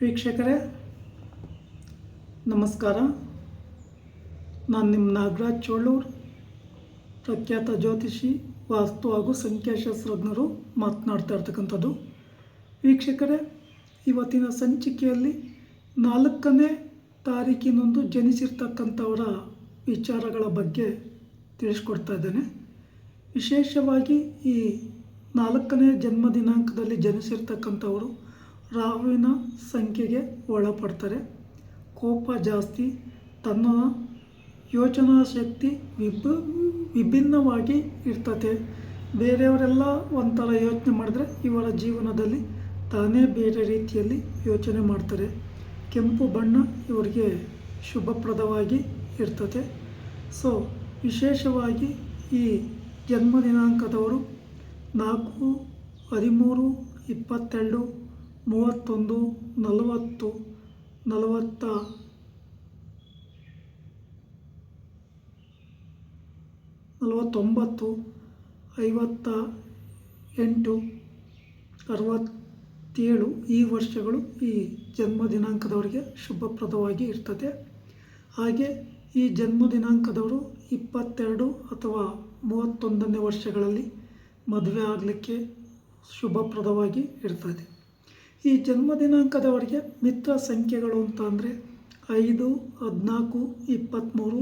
ವೀಕ್ಷಕರೇ, ನಮಸ್ಕಾರ. ನಾನು ನಿಮ್ಮ ನಾಗರಾಜ್ ಚೋಳೂರ್, ಪ್ರಖ್ಯಾತ ಜ್ಯೋತಿಷಿ, ವಾಸ್ತು ಹಾಗೂ ಸಂಖ್ಯಾಶಾಸ್ತ್ರಜ್ಞರು ಮಾತನಾಡ್ತಾ ಇರ್ತಕ್ಕಂಥದ್ದು. ವೀಕ್ಷಕರೇ, ಇವತ್ತಿನ ಸಂಚಿಕೆಯಲ್ಲಿ ನಾಲ್ಕನೇ ತಾರೀಕಿನೊಂದು ಜನಿಸಿರ್ತಕ್ಕಂಥವರ ವಿಚಾರಗಳ ಬಗ್ಗೆ ತಿಳಿಸ್ಕೊಡ್ತಾ ಇದ್ದೇನೆ. ವಿಶೇಷವಾಗಿ ಈ ನಾಲ್ಕನೇ ಜನ್ಮ ದಿನಾಂಕದಲ್ಲಿ ಜನಿಸಿರ್ತಕ್ಕಂಥವರು ರಾಹುವಿನ ಸಂಖ್ಯೆಗೆ ಒಳಪಡ್ತಾರೆ. ಕೋಪ ಜಾಸ್ತಿ, ತನ್ನ ಯೋಚನಾ ಶಕ್ತಿ ವಿಬ್, ವಿಭಿನ್ನವಾಗಿ ಇರ್ತದೆ ಬೇರೆಯವರೆಲ್ಲ ಒಂಥರ ಯೋಚನೆ ಮಾಡಿದ್ರೆ ಇವರ ಜೀವನದಲ್ಲಿ ತಾನೇ ಬೇರೆ ರೀತಿಯಲ್ಲಿ ಯೋಚನೆ ಮಾಡ್ತಾರೆ. ಕೆಂಪು ಬಣ್ಣ ಇವರಿಗೆ ಶುಭಪ್ರದವಾಗಿ ಇರ್ತದೆ ಸೊ, ವಿಶೇಷವಾಗಿ ಈ ಜನ್ಮ ದಿನಾಂಕದವರು ನಾಲ್ಕು, ಹದಿಮೂರು, ಇಪ್ಪತ್ತೆರಡು ಮೂವತ್ತೊಂದು, ನಲವತ್ತು, ನಲವತ್ತ. ನಲವತ್ತೊಂಬತ್ತು, ಐವತ್ತ, ಎಂಟು, ಅರವತ್ತೇಳು ಈ ವರ್ಷಗಳು ಈ ಜನ್ಮ ದಿನಾಂಕದವರಿಗೆ ಶುಭಪ್ರದವಾಗಿ ಇರ್ತದೆ. ಹಾಗೆ ಈ ಜನ್ಮ ದಿನಾಂಕದವರು ಇಪ್ಪತ್ತೆರಡು ಅಥವಾ ಮೂವತ್ತೊಂದನೇ ವರ್ಷಗಳಲ್ಲಿ ಮದುವೆ ಆಗಲಿಕ್ಕೆ ಶುಭಪ್ರದವಾಗಿ ಇರ್ತದೆ. ಈ ಜನ್ಮ ದಿನಾಂಕದವರಿಗೆ ಮಿತ್ರ ಸಂಖ್ಯೆಗಳು ಅಂತ ಅಂದರೆ ಐದು, ಹದಿನಾಲ್ಕು ಇಪ್ಪತ್ತ್ಮೂರು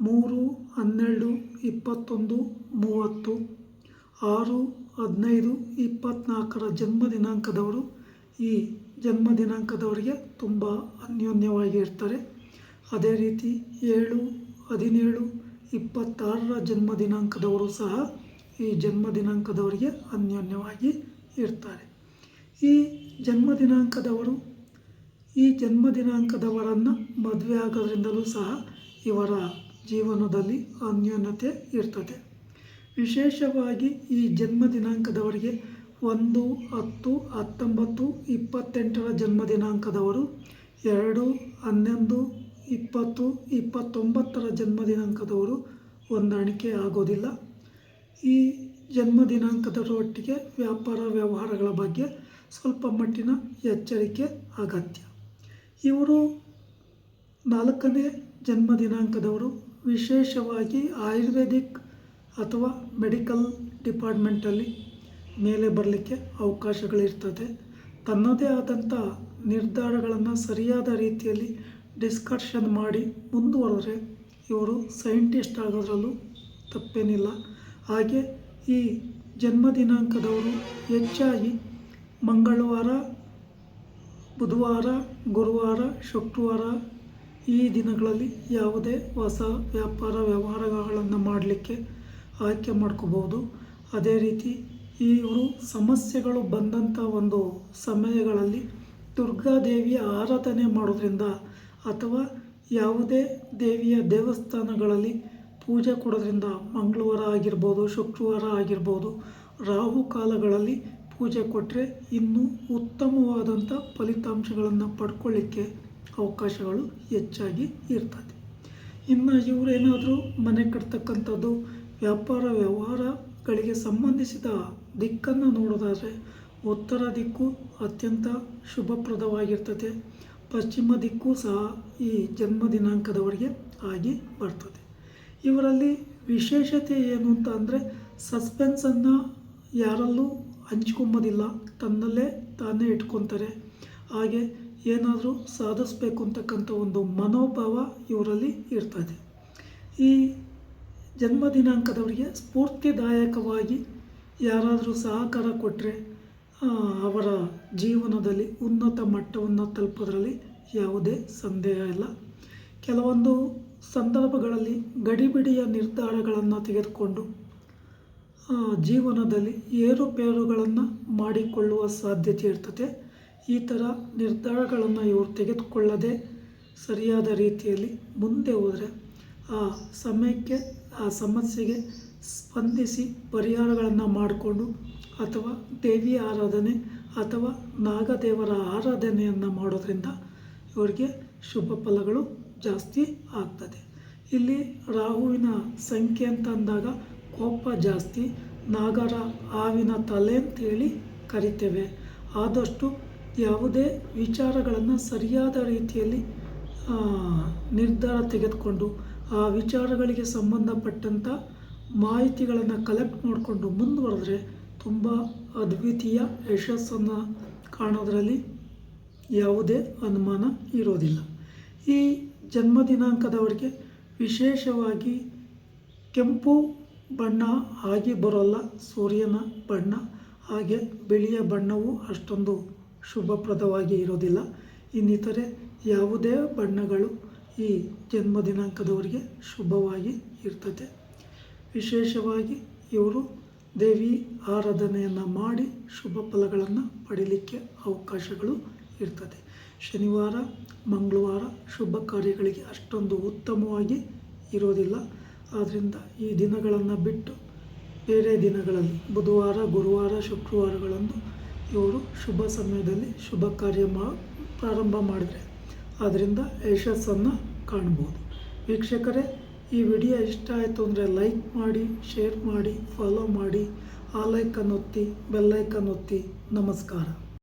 ಮೂರು, ಹನ್ನೆರಡು, ಇಪ್ಪತ್ತೊಂದು, ಮೂವತ್ತು, ಆರು, ಹದಿನೈದು ಇಪ್ಪತ್ತ್ನಾಲ್ಕರ ಜನ್ಮ ದಿನಾಂಕದವರು ಈ ಜನ್ಮ ದಿನಾಂಕದವರಿಗೆ ತುಂಬ ಅನ್ಯೋನ್ಯವಾಗಿ ಇರ್ತಾರೆ. ಅದೇ ರೀತಿ ಏಳು, ಹದಿನೇಳು, ಇಪ್ಪತ್ತಾರರ ಜನ್ಮ ದಿನಾಂಕದವರು ಸಹ ಈ ಜನ್ಮ ದಿನಾಂಕದವರಿಗೆ ಅನ್ಯೋನ್ಯವಾಗಿ ಇರ್ತಾರೆ. ಈ ಜನ್ಮ ದಿನಾಂಕದವರು ಈ ಜನ್ಮ ದಿನಾಂಕದವರನ್ನು ಮದುವೆ ಆಗೋದ್ರಿಂದಲೂ ಸಹ ಇವರ ಜೀವನದಲ್ಲಿ ಅನ್ಯೋನ್ಯತೆ ಇರ್ತದೆ. ವಿಶೇಷವಾಗಿ ಈ ಜನ್ಮ ದಿನಾಂಕದವರಿಗೆ ಒಂದು, ಹತ್ತು, ಹತ್ತೊಂಬತ್ತು, ಇಪ್ಪತ್ತೆಂಟರ ಜನ್ಮ ದಿನಾಂಕದವರು ಎರಡು, ಹನ್ನೊಂದು, ಇಪ್ಪತ್ತು, ಇಪ್ಪತ್ತೊಂಬತ್ತರ ಜನ್ಮ ದಿನಾಂಕದವರು ಹೊಂದಾಣಿಕೆ ಆಗೋದಿಲ್ಲ. ಈ ಜನ್ಮ ದಿನಾಂಕದರೊಟ್ಟಿಗೆ ವ್ಯಾಪಾರ ವ್ಯವಹಾರಗಳ ಬಗ್ಗೆ ಸ್ವಲ್ಪ ಮಟ್ಟಿನ ಎಚ್ಚರಿಕೆ ಅಗತ್ಯ. ಇವರು ನಾಲ್ಕನೇ ಜನ್ಮ ದಿನಾಂಕದವರು. ವಿಶೇಷವಾಗಿ ಆಯುರ್ವೇದಿಕ್ ಅಥವಾ ಮೆಡಿಕಲ್ ಡಿಪಾರ್ಟ್ಮೆಂಟಲ್ಲಿ ಮೇಲೆ ಬರಲಿಕ್ಕೆ ಅವಕಾಶಗಳಿರ್ತದೆ. ತನ್ನದೇ ಆದಂಥ ನಿರ್ಧಾರಗಳನ್ನು ಸರಿಯಾದ ರೀತಿಯಲ್ಲಿ ಡಿಸ್ಕಷನ್ ಮಾಡಿ ಮುಂದುವರೆದ್ರೆ ಇವರು ಸೈಂಟಿಸ್ಟ್ ಆಗೋದ್ರಲ್ಲೂ ತಪ್ಪೇನಿಲ್ಲ. ಹಾಗೆ ಈ ಜನ್ಮ ದಿನಾಂಕದವರು ಹೆಚ್ಚಾಗಿ ಮಂಗಳವಾರ, ಬುಧವಾರ, ಗುರುವಾರ, ಶುಕ್ರವಾರ ಈ ದಿನಗಳಲ್ಲಿ ಯಾವುದೇ ಹೊಸ ವ್ಯಾಪಾರ ವ್ಯವಹಾರಗಳನ್ನು ಮಾಡಲಿಕ್ಕೆ ಆಯ್ಕೆ ಮಾಡ್ಕೋಬೋದು ಅದೇ ರೀತಿ ಇವರು ಸಮಸ್ಯೆಗಳು ಬಂದಂಥ ಒಂದು ಸಮಯಗಳಲ್ಲಿ ದುರ್ಗಾದೇವಿಯ ಆರಾಧನೆ ಮಾಡೋದ್ರಿಂದ ಅಥವಾ ಯಾವುದೇ ದೇವಿಯ ದೇವಸ್ಥಾನಗಳಲ್ಲಿ ಪೂಜೆ ಕೊಡೋದ್ರಿಂದ ಮಂಗಳವಾರ ಆಗಿರ್ಬೋದು, ಶುಕ್ರವಾರ ಆಗಿರ್ಬೋದು, ರಾಹು ಕಾಲಗಳಲ್ಲಿ ಪೂಜೆ ಕೊಟ್ಟರೆ ಇನ್ನೂ ಉತ್ತಮವಾದಂಥ ಫಲಿತಾಂಶಗಳನ್ನು ಪಡ್ಕೊಳ್ಳಿಕ್ಕೆ ಅವಕಾಶಗಳು ಹೆಚ್ಚಾಗಿ ಇರ್ತದೆ. ಇನ್ನು ಇವರೇನಾದರೂ ಮನೆ ಕಟ್ತಕ್ಕಂಥದ್ದು, ವ್ಯಾಪಾರ, ವ್ಯವಹಾರಗಳಿಗೆ ಸಂಬಂಧಿಸಿದ ದಿಕ್ಕನ್ನು ನೋಡೋದಾದರೆ ಉತ್ತರ ದಿಕ್ಕು ಅತ್ಯಂತ ಶುಭಪ್ರದವಾಗಿರ್ತದೆ. ಪಶ್ಚಿಮ ದಿಕ್ಕು ಸಹ ಈ ಜನ್ಮ ದಿನಾಂಕದವರಿಗೆ ಆಗಿ ಬರ್ತದೆ. ಇವರಲ್ಲಿ ವಿಶೇಷತೆ ಏನು ಅಂತ ಅಂದರೆ ಸಸ್ಪೆನ್ಸನ್ನು ಯಾರಲ್ಲೂ ಹಂಚ್ಕೊಂಬೋದಿಲ್ಲ. ತನ್ನಲ್ಲೇ ತಾನೇ ಇಟ್ಕೊತಾರೆ. ಹಾಗೆ ಏನಾದರೂ ಸಾಧಿಸ್ಬೇಕು ಅಂತಕ್ಕಂಥ ಒಂದು ಮನೋಭಾವ ಇವರಲ್ಲಿ ಇರ್ತದೆ. ಈ ಜನ್ಮ ದಿನಾಂಕದವರಿಗೆ ಸ್ಫೂರ್ತಿದಾಯಕವಾಗಿ ಯಾರಾದರೂ ಸಹಕಾರ ಕೊಟ್ಟರೆ ಅವರ ಜೀವನದಲ್ಲಿ ಉನ್ನತ ಮಟ್ಟವನ್ನು ತಲುಪೋದ್ರಲ್ಲಿ ಯಾವುದೇ ಸಂದೇಹ ಇಲ್ಲ. ಕೆಲವೊಂದು ಸಂದರ್ಭಗಳಲ್ಲಿ ಗಡಿಬಿಡಿಯ ನಿರ್ಧಾರಗಳನ್ನು ತೆಗೆದುಕೊಂಡು ಜೀವನದಲ್ಲಿ ಏರುಪೇರುಗಳನ್ನು ಮಾಡಿಕೊಳ್ಳುವ ಸಾಧ್ಯತೆ ಇರ್ತದೆ. ಈ ಥರ ನಿರ್ಧಾರಗಳನ್ನು ಇವರು ತೆಗೆದುಕೊಳ್ಳದೆ ಸರಿಯಾದ ರೀತಿಯಲ್ಲಿ ಮುಂದೆ ಹೋದರೆ ಆ ಸಮಯಕ್ಕೆ, ಆ ಸಮಸ್ಯೆಗೆ ಸ್ಪಂದಿಸಿ ಪರಿಹಾರಗಳನ್ನು ಮಾಡಿಕೊಂಡು ಅಥವಾ ದೇವಿ ಆರಾಧನೆ ಅಥವಾ ನಾಗದೇವರ ಆರಾಧನೆಯನ್ನು ಮಾಡೋದ್ರಿಂದ ಇವರಿಗೆ ಶುಭ ಫಲಗಳು ಜಾಸ್ತಿ ಆಗ್ತದೆ. ಇಲ್ಲಿ ರಾಹುವಿನ ಸಂಖ್ಯೆ ಅಂತ ಅಂದಾಗ ಕೋಪ ಜಾಸ್ತಿ ನಾಗರ ಹಾವಿನ ತಲೆ ಅಂತೇಳಿ ಕರಿತೇವೆ. ಆದಷ್ಟು ಯಾವುದೇ ವಿಚಾರಗಳನ್ನು ಸರಿಯಾದ ರೀತಿಯಲ್ಲಿ ನಿರ್ಧಾರ ತೆಗೆದುಕೊಂಡು ಆ ವಿಚಾರಗಳಿಗೆ ಸಂಬಂಧಪಟ್ಟಂಥ ಮಾಹಿತಿಗಳನ್ನು ಕಲೆಕ್ಟ್ ಮಾಡಿಕೊಂಡು ಮುಂದುವರೆದ್ರೆ ತುಂಬ ಅದ್ವಿತೀಯ ಯಶಸ್ಸನ್ನು ಕಾಣೋದರಲ್ಲಿ ಯಾವುದೇ ಅನುಮಾನ ಇರೋದಿಲ್ಲ. ಈ ಜನ್ಮ ದಿನಾಂಕದವರಿಗೆ ವಿಶೇಷವಾಗಿ ಕೆಂಪು ಬಣ್ಣ ಆಗಿ ಬರೋಲ್ಲ, ಸೂರ್ಯನ ಬಣ್ಣ ಹಾಗೆ ಬಿಳಿಯ ಬಣ್ಣವು ಅಷ್ಟೊಂದು ಶುಭಪ್ರದವಾಗಿ ಇರೋದಿಲ್ಲ. ಇನ್ನಿತರೆ ಯಾವುದೇ ಬಣ್ಣಗಳು ಈ ಜನ್ಮ ದಿನಾಂಕದವರಿಗೆ ಶುಭವಾಗಿ ಇರ್ತದೆ. ವಿಶೇಷವಾಗಿ ಇವರು ದೇವಿ ಆರಾಧನೆಯನ್ನು ಮಾಡಿ ಶುಭ ಫಲಗಳನ್ನು ಪಡೀಲಿಕ್ಕೆ ಅವಕಾಶಗಳು ಇರ್ತದೆ. ಶನಿವಾರ, ಮಂಗಳವಾರ ಶುಭ ಕಾರ್ಯಗಳಿಗೆ ಅಷ್ಟೊಂದು ಉತ್ತಮವಾಗಿ ಇರೋದಿಲ್ಲ. ಆದ್ದರಿಂದ ಈ ದಿನಗಳನ್ನು ಬಿಟ್ಟು ಬೇರೆ ದಿನಗಳಲ್ಲಿ ಬುಧವಾರ, ಗುರುವಾರ, ಶುಕ್ರವಾರಗಳಂದು ಇವರು ಶುಭ ಸಮಯದಲ್ಲಿ ಶುಭ ಕಾರ್ಯ ಮಾ, ಪ್ರಾರಂಭ ಮಾಡಿದರೆ ಆದ್ದರಿಂದ ಯಶಸ್ಸನ್ನು ಕಾಣ್ಬೋದು. ವೀಕ್ಷಕರೇ, ಈ ವಿಡಿಯೋ ಇಷ್ಟ ಆಯಿತು ಅಂದರೆ ಲೈಕ್ ಮಾಡಿ, ಶೇರ್ ಮಾಡಿ, ಫಾಲೋ ಮಾಡಿ, ಆ ಲೈಕನ್ನು ಒತ್ತಿ ಬೆಲ್ಲೈಕನ್ ಒತ್ತಿ. ನಮಸ್ಕಾರ.